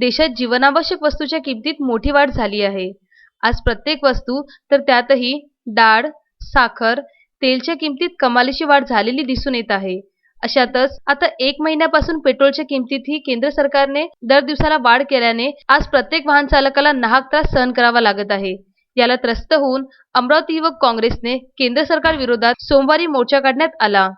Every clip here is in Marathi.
देशात जीवनावश्यक वस्तूच्या किमतीत मोठी वाढ झाली आहे. आज प्रत्येक वस्तू तर त्यातही डाळ साखर तेलच्या किमतीत कमालीची वाढ झालेली दिसून येत आहे. अशातच आता एक महिन्यापासून पेट्रोलच्या किमतीतही केंद्र सरकारने दर दिवसाला वाढ केल्याने आज प्रत्येक वाहन चालकाला नाहक त्रास सहन करावा लागत आहे. याला त्रस्त होऊन अमरावती युवक काँग्रेसने केंद्र सरकार विरोधात सोमवारी मोर्चा काढण्यात आला.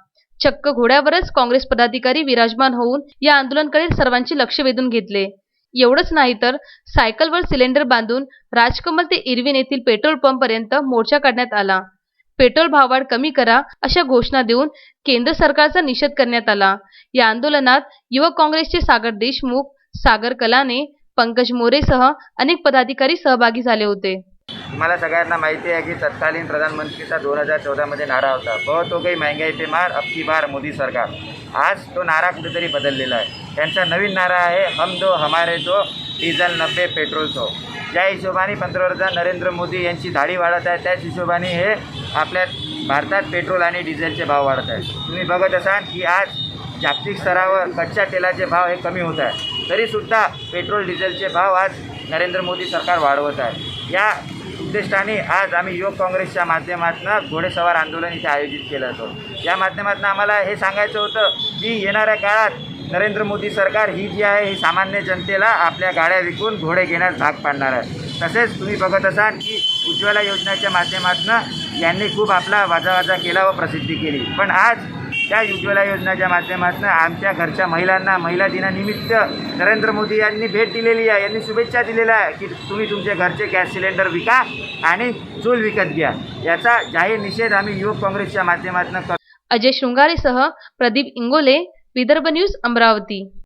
चक्क घोड्यावरच काँग्रेस पदाधिकारी विराजमान होऊन या आंदोलनकडे सर्वांचे लक्ष वेधून घेतले. एवढंच नाही तर सायकलवर सिलेंडर बांधून राजकमल ते इरविन येथील पेट्रोल पंपपर्यंत मोर्चा काढण्यात आला. पेट्रोल भाववाढ कमी करा अशा घोषणा देऊन केंद्र सरकारचा निषेध करण्यात आला. या आंदोलनात युवक काँग्रेसचे सागर देशमुख सागर कलाने पंकज मोरेसह अनेक पदाधिकारी सहभागी झाले होते. तुम्हाला सगळ्यांना माहिती आहे की तत्कालीन प्रधानमंत्रीचा दोन हजार चौदामध्ये नारा होता. बहुत हो गई महंगाई पे मार अब की बार मोदी सरकार. आज तो नारा कुठेतरी बदललेला आहे. त्यांचा नवीन नारा आहे हम दो हमारे दो डिझेल नब्बे पेट्रोल सो. ज्या हिशोबाने पंतप्रधान नरेंद्र मोदी यांची धाडी वाढत आहे त्याच हिशोबाने हे आपल्या भारतात पेट्रोल आणि डिझेलचे भाव वाढत आहेत. तुम्ही बघत असाल की आज जागतिक स्तरावर कच्च्या तेलाचे भाव हे कमी होत आहे तरीसुद्धा पेट्रोल डिझेलचे भाव आज नरेंद्र मोदी सरकार वाढवत आहे. या उद्दिष्टाने आज आम्ही युवक काँग्रेसच्या माध्यमातून घोडेसवार आंदोलन इथे आयोजित केलं होतं. या माध्यमातून आम्हाला हे सांगायचं होतं की येणाऱ्या काळात नरेंद्र मोदी सरकार ही जी आहे ही सामान्य जनतेला आपल्या गाड्या विकून घोडे घेण्यास भाग पाडणार आहे. तसेच तुम्ही बघत असाल की उज्ज्वला योजनेच्या माध्यमातून यांनी खूप आपला वाजावाजा केला व प्रसिद्धी केली. पण आज त्या उज्ज्वला योजनेच्या माध्यमातून आमच्या घरच्या महिलांना महिला दिनानिमित्त नरेंद्र मोदी यांनी भेट दिलेली आहे. यांनी शुभेच्छा दिलेल्या आहे की तुम्ही तुमचे घरचे गॅस सिलेंडर विका आणि चूल विकत घ्या. याचा जाहीर निषेध आम्ही युवक काँग्रेसच्या माध्यमातून करतो. अजय शृंगारेसह प्रदीप इंगोले विदर्भ न्यूज अमरावती.